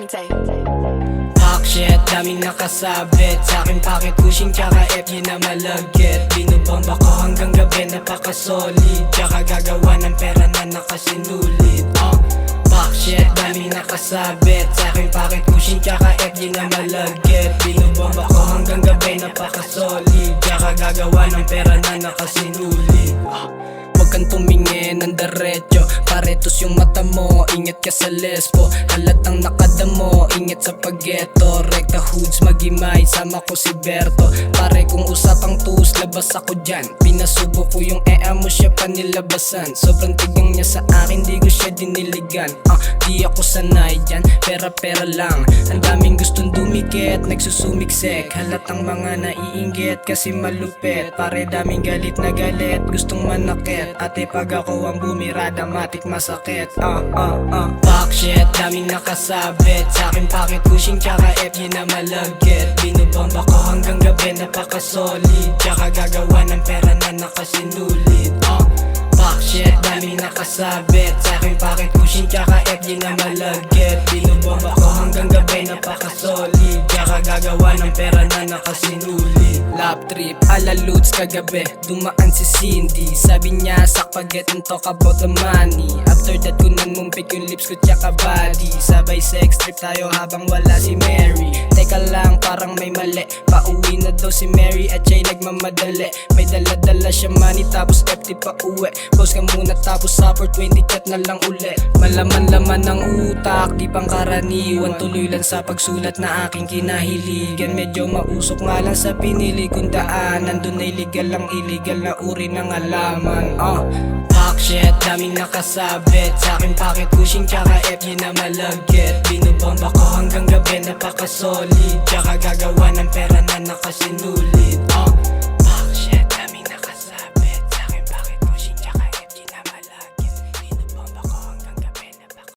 Dante. Fuck shit, daming nakasabit Sa akin pakit pushing tsaka FG na malagkit Binubomba ko hanggang gabi napaka-solid Tsaka gagawa ng pera na nakasinulit uh. Fuck shit, daming nakasabit Sa akin pakit pushing tsaka FG na malagkit Binubomba ko hanggang gabi napaka-solid Tsaka gagawa ng pera na nakasinulit uh. Huwag kang tumingin ng diretso Paretos yung mata mo Ingat ka sa lesbo. Halatang nakadamo Ingat sa paggeto. Rekta hoods magimay Sama ko si Berto. Pare kung usapang tus Labas ako dyan. Pinasubo ko yung ea mo siya panilabasan Sobrang tigang niya sa akin Di ko siya diniligan. Ah, di ako sanay dyan Pera pera lang. Ang daming gustong dumikit Nagsusumiksek Halatang mga naiinggit Kasi malupit. Pare daming galit na galit Gustong manakit. Ate pag ako ang bumirada Matik masakit. Ah ah ah. Fuck shit Daming nakasabit. Sa akin pakit pushing Tsaka FG na malagkit Binubomba ko hanggang gabi Napaka-solid Tsaka gagawa ng pera na nakasinulit Ah Fuck shit, daming nakasabit. Sa akin pakit pushing tsaka FG na malagkit Binubomba ko hanggang gabi napaka-solid. Tsaka gagawa ng pera na nakasinulit Lap trip, ala loots kagabi. Dumaan si Cindy. Sabi niya sakpaget and talk about the money. After that kunan mumpik yung lips ko tsaka body. Sabay sex trip tayo habang wala si Mary. Teka lang parang may mali. Pauwi na daw si Mary at siya'y nagmamadali. May dala-dala siya money tapos FT pa uwi. Post ka muna tapos sa 20 chat na lang uli. Malaman-laman ng utak di pang karaniwan. Tuloy lang sa pagsulat na aking kinahiligan. Medyo mausok nga lang sa pinili kong daan. Nandun ay legal lang illegal na uri ng alaman Ah, Fuck shit, daming nakasabit Sa akin pakit pushing tsaka FG na malagkit. Binubomba ko napaka-solid. Tsaka gagawa ng pera na nakasinulit Ah,